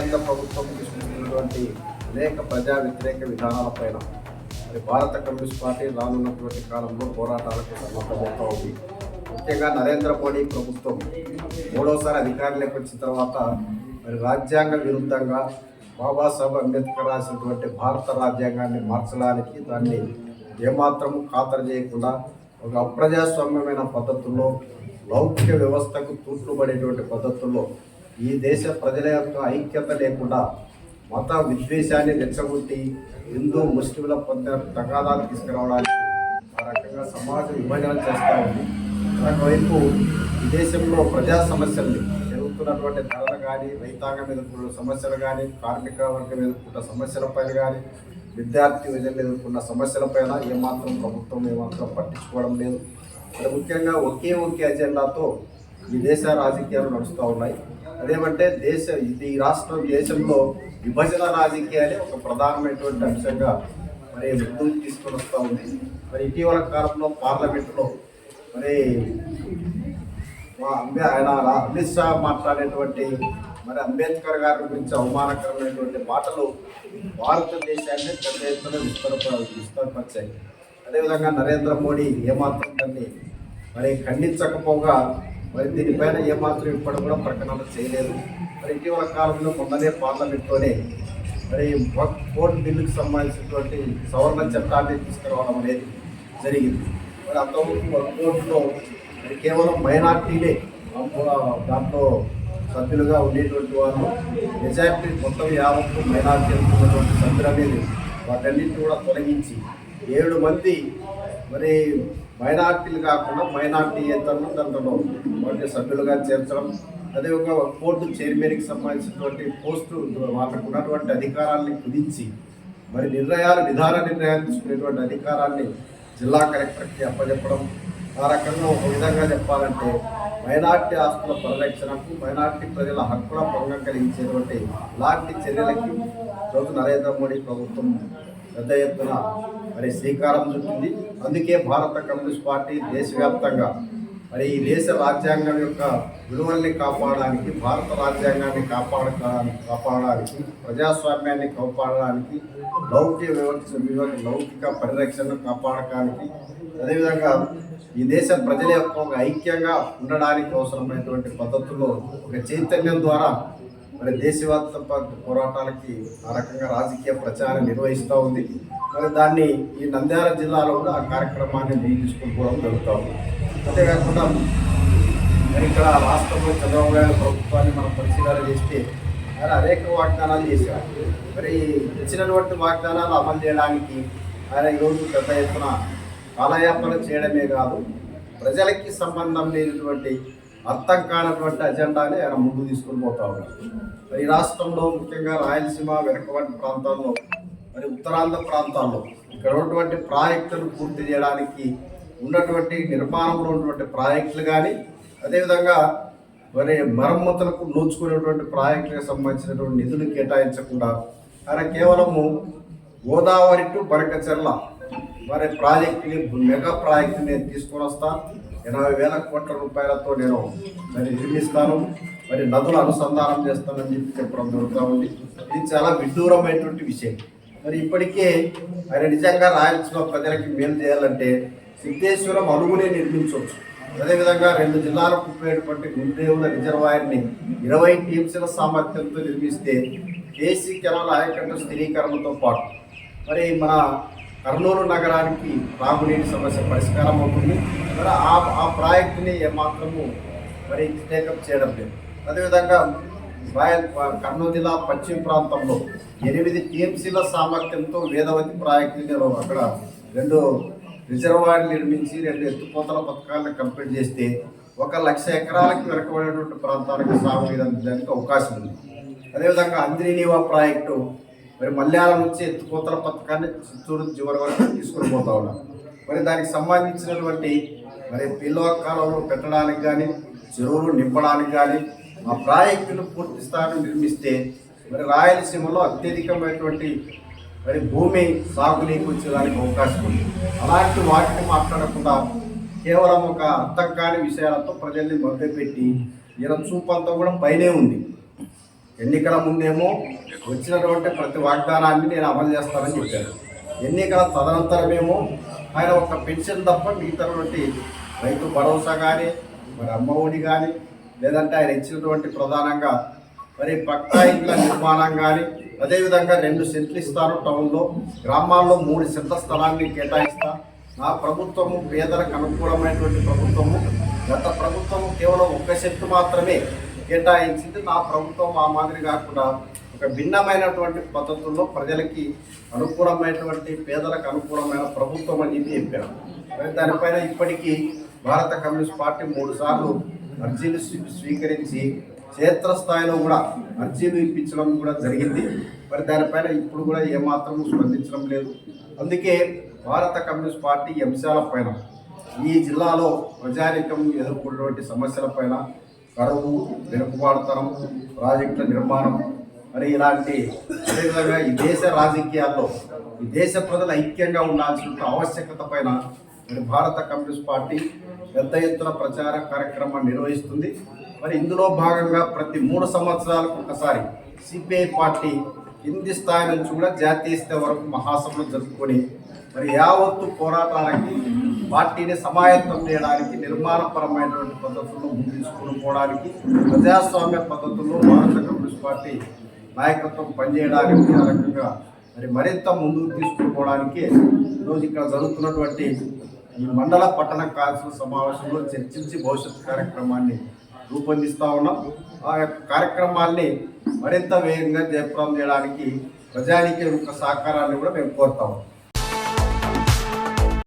కేంద్ర ప్రభుత్వం తీసుకుంటున్నటువంటి అనేక ప్రజా వ్యతిరేక విధానాలపైన మరి భారత కమ్యూనిస్ట్ పార్టీ రానున్నటువంటి కాలంలో పోరాటాలకు సన్నద్ధమవుతూ ఉంది. ముఖ్యంగా నరేంద్ర మోడీ ప్రభుత్వం మూడోసారి అధికారంలోకి వచ్చిన తర్వాత మరి రాజ్యాంగ విరుద్ధంగా బాబాసాహెబ్ అంబేద్కర్ రాసినటువంటి భారత రాజ్యాంగాన్ని మార్చడానికి దాన్ని ఏమాత్రము ఖాతరు చేయకుండా ఒక అప్రజాస్వామ్యమైన పద్ధతుల్లో లౌకిక వ్యవస్థకు తూట్లు పడేటువంటి పద్ధతుల్లో ఈ దేశ ప్రజల యొక్క ఐక్యత లేకుండా మత విద్వేషాన్ని రెచ్చగొట్టి హిందూ ముస్లింల పొందిన తగాదాలు తీసుకురావడానికి ఆ రకంగా సమాజ విభజన చేస్తూ ఉంది. మరొకవైపు ఈ దేశంలో ప్రజా సమస్యల్ని ఎదుర్కొన్నటువంటి ధరలు కానీ రైతాంగం ఎదుర్కొన్న సమస్యలు కానీ కార్మిక వర్గం ఎదుర్కొన్న సమస్యలపైన కానీ విద్యార్థి విద్యలు ఎదుర్కొన్న సమస్యలపైన ఏమాత్రం ప్రభుత్వం ఏమాత్రం పట్టించుకోవడం లేదు. మరి ముఖ్యంగా ఒకే ఒకే అజెండాతో ఈ దేశ రాజకీయాలు నడుస్తూ ఉన్నాయి. అదేమంటే దేశ ఇది రాష్ట్రం దేశంలో విభజన రాజకీయాలే ఒక ప్రధానమైనటువంటి అంశంగా మరి ముందుకు తీసుకొని వస్తూ ఉంది. మరి ఇటీవల కాలంలో పార్లమెంటులో మరి అంబే ఆయన అమిత్ షా మాట్లాడేటువంటి మరి అంబేద్కర్ గారి గురించి అవమానకరమైనటువంటి మాటలు భారతదేశాన్ని పెద్ద ఎత్తున విస్తర విస్తరపరిచాయి అదేవిధంగా నరేంద్ర మోడీ ఏమాత్రం దాన్ని మరి ఖండించకపోగా మరి దీనిపైన ఏమాత్రం ఇప్పటి కూడా ప్రకటనలు చేయలేదు. మరి ఇటీవల కాలంలో మొన్ననే పార్లమెంట్లోనే మరి కోర్టు బిల్లుకు సంబంధించినటువంటి సవరణ చట్టాన్ని తీసుకురావడం అనేది జరిగింది. మరి అంతవరకు కోర్టులో మరి కేవలం మైనార్టీలే దాంట్లో సభ్యులుగా ఉండేటువంటి వారు మెజార్టీ మొత్తం యావత్తు మైనార్టీ ఉన్నటువంటి సభ్యులు అనేది వాటన్నిటిని కూడా తొలగించి ఏడు మంది మరి మైనార్టీలు కాకుండా మైనార్టీ ఏతరులు దాంట్లో వాటి సభ్యులుగా చేర్చడం అదే ఒక కోర్టు చైర్మన్కి సంబంధించినటువంటి పోస్టు వాళ్ళకు ఉన్నటువంటి అధికారాన్ని కుదించి మరి నిర్ణయాలు విధాన నిర్ణయాలు తీసుకునేటువంటి అధికారాన్ని జిల్లా కలెక్టర్కి అప్పచెప్పడం ఆ రకంగా ఒక విధంగా చెప్పాలంటే మైనార్టీ ఆస్తుల పరిరక్షణకు మైనార్టీ ప్రజల హక్కుల భంగం కలిగించేటువంటి లాంటి చర్యలకి రోజు నరేంద్ర మోడీ ప్రభుత్వం పెద్ద ఎత్తున మరి శ్రీకారం చుట్టింది. అందుకే భారత కమ్యూనిస్ట్ పార్టీ దేశవ్యాప్తంగా మరి ఈ దేశ రాజ్యాంగం యొక్క విలువల్ని కాపాడడానికి భారత రాజ్యాంగాన్ని కాపాడడానికి కాపాడడానికి ప్రజాస్వామ్యాన్ని కాపాడడానికి లౌకిక వివక్ష లౌకిక పరిరక్షణను కాపాడడానికి అదేవిధంగా ఈ దేశ ప్రజల యొక్క ఒక ఐక్యంగా ఉండడానికి అవసరమైనటువంటి పద్ధతుల్లో ఒక చైతన్యం ద్వారా మరి దేశవ్యాప్త పోరాటాలకి ఆ రకంగా రాజకీయ ప్రచారం నిర్వహిస్తూ ఉంది. మరి దాన్ని ఈ నంద్యాల జిల్లాలో కూడా ఆ కార్యక్రమాన్ని నేను జరుగుతూ ఉంది. అంతేకాకుండా మరి ఇక్కడ రాష్ట్రంలో చంద్రబాబు ప్రభుత్వాన్ని మనం పరిశీలన చేస్తే ఆయన అనేక వాగ్దానాలు చేశారు. మరి ఇచ్చినటువంటి వాగ్దానాలు అమలు చేయడానికి ఆయన ఈరోజు పెద్ద ఎత్తున కాలయాపన చేయడమే కాదు ప్రజలకి సంబంధం లేనటువంటి అర్థం కానటువంటి అజెండాని ఆయన ముందు తీసుకొని పోతా ఉన్నారు. ఈ రాష్ట్రంలో ముఖ్యంగా రాయలసీమ వెనకబడి ప్రాంతాల్లో మరి ఉత్తరాంధ్ర ప్రాంతాల్లో ఇక్కడ ఉన్నటువంటి ప్రాజెక్టులు పూర్తి చేయడానికి ఉన్నటువంటి నిర్మాణంలో ఉన్నటువంటి ప్రాజెక్టులు కానీ అదేవిధంగా మరి మరమ్మతులకు నోచుకునేటువంటి ప్రాజెక్టులకు సంబంధించినటువంటి నిధులు కేటాయించకుండా ఆయన కేవలము గోదావరి టు బరకచెర్ల మరి ప్రాజెక్టుని మెగా ప్రాజెక్టు నేను తీసుకొని వస్తాను ఎనభై వేల కోట్ల రూపాయలతో నేను మరి నిర్మిస్తాను. మరి నదుల అనుసంధానం చేస్తానని చెప్పి చెప్పడం జరుగుతూ ఉంది. ఇది చాలా విడ్డూరమైనటువంటి విషయం. మరి ఇప్పటికే ఆయన నిజంగా రాయలసీమ ప్రజలకి మేలు చేయాలంటే సిద్ధేశ్వరం అలుగునే నిర్మించవచ్చు. అదేవిధంగా రెండు జిల్లాలకు ఉపయోగపడే గుండేవుల రిజర్వాయర్ని ఇరవై టీమ్స్ల సామర్థ్యంతో నిర్మిస్తే కేసీ కెనాల్ ఆయకట్టు స్థిరీకరణతో పాటు. మరి మన కర్నూలు నగరానికి త్రాగునీటి సమస్య పరిష్కారం అవుతుంది. మరి ఆ ఆ ప్రాజెక్టుని ఏమాత్రము మరి టేకప్ చేయడం లేదు. అదేవిధంగా రాయల్ కర్నూలు జిల్లా పశ్చిమ ప్రాంతంలో ఎనిమిది టీఎంసీల సామర్థ్యంతో వేదవతి ప్రాజెక్టు నేను అక్కడ రెండు రిజర్వాయర్లు నిర్మించి రెండు ఎత్తుపోతల పథకాలను కంప్లీట్ చేస్తే ఒక లక్ష ఎకరాలకు వెనకబడినటువంటి ప్రాంతాలకు సాగు అందించడానికి అవకాశం ఉంది. అదేవిధంగా అంద్రీనీవా ప్రాజెక్టు మరి మల్యాల నుంచి ఎత్తుకోతల పథకాన్ని చిత్తూరు చివరి వరకు తీసుకుని పోతా ఉన్నాం. మరి దానికి సంబంధించినటువంటి మరి పిల్లవ కాలంలో పెట్టడానికి కానీ చెరువులు నింపడానికి కానీ ఆ ప్రాజెక్టును పూర్తి స్థాయిలో నిర్మిస్తే మరి రాయలసీమలో అత్యధికమైనటువంటి మరి భూమి సాగునీకి వచ్చేదానికి అవకాశం ఉంది. అలాంటి వాటిని మాట్లాడకుండా కేవలం ఒక అర్థం కాని విషయాలతో ప్రజల్ని మభ్యపెట్టి ఈయన చూపంతా కూడా పైనే ఉంది. ఎన్నికల ముందేమో వచ్చినటువంటి ప్రతి వాగ్దానాన్ని నేను అమలు చేస్తానని చెప్పాను ఎన్నికల తదనంతరమేమో ఆయన ఒక పెన్షన్ తప్ప మిగతాటువంటి రైతు భరోసా కానీ మరి అమ్మ ఒడి కానీ లేదంటే ఆయన ఇచ్చినటువంటి ప్రధానంగా మరి పక్కా ఇంట్ల నిర్మాణం కానీ అదేవిధంగా రెండు సెంట్లు ఇస్తారు టౌన్లో గ్రామాల్లో మూడు సెంట్ల స్థలాన్ని కేటాయిస్తా. నా ప్రభుత్వము పేదలకు అనుకూలమైనటువంటి ప్రభుత్వము. గత ప్రభుత్వము కేవలం ఒక్క సెంటు మాత్రమే కేటాయించింది. నా ప్రభుత్వం ఆ మాదిరి కాకుండా ఒక భిన్నమైనటువంటి పద్ధతుల్లో ప్రజలకి అనుకూలమైనటువంటి పేదలకు అనుకూలమైన ప్రభుత్వం అని చెప్పి చెప్పాను మరి దానిపైన ఇప్పటికీ భారత కమ్యూనిస్ట్ పార్టీ మూడు సార్లు అర్జీలు స్వీకరించి క్షేత్రస్థాయిలో కూడా అర్జీలు ఇప్పించడం కూడా జరిగింది. మరి దానిపైన ఇప్పుడు కూడా ఏమాత్రం స్పందించడం లేదు. అందుకే భారత కమ్యూనిస్ట్ పార్టీ అంశాల అంశాలపైన ఈ జిల్లాలో ప్రజారికం ఎదుర్కొన్నటువంటి సమస్యలపైన కరువు వెనుకబాటుతనం ప్రాజెక్టుల నిర్మాణం. మరి ఇలాంటి అదేవిధంగా ఈ దేశ రాజకీయాల్లో ఈ దేశ ప్రజలు ఐక్యంగా ఉండాల్సిన ఆవశ్యకత పైన మరి భారత కమ్యూనిస్ట్ పార్టీ పెద్ద ఎత్తున ప్రచార కార్యక్రమాన్ని నిర్వహిస్తుంది. మరి ఇందులో భాగంగా ప్రతి మూడు సంవత్సరాలకు ఒకసారి సిపిఐ పార్టీ కింది స్థాయి నుంచి కూడా జాతీయ స్థాయి వరకు మహాసభలు జరుపుకొని మరి యావత్తు పోరాటానికి పార్టీని సమాయత్తం చేయడానికి నిర్మాణపరమైనటువంటి పద్ధతుల్లో ముందు తీసుకుని పోవడానికి ప్రజాస్వామ్య పద్ధతుల్లో భారత కమ్యూనిస్ట్ పార్టీ నాయకత్వం పనిచేయడానికి ఆ రకంగా మరి మరింత ముందుకు తీసుకుపోవడానికి ఈరోజు ఇక్కడ జరుగుతున్నటువంటి ఈ మండల పట్టణ కౌన్సిల్ సమావేశంలో చర్చించి భవిష్యత్ కార్యక్రమాన్ని రూపొందిస్తూ ఉన్నాం. ఆ యొక్క కార్యక్రమాల్ని మరింత వేగంగా జయప్రదం చేయడానికి ప్రజానికి యొక్క సహకారాన్ని కూడా మేము కోరుతాం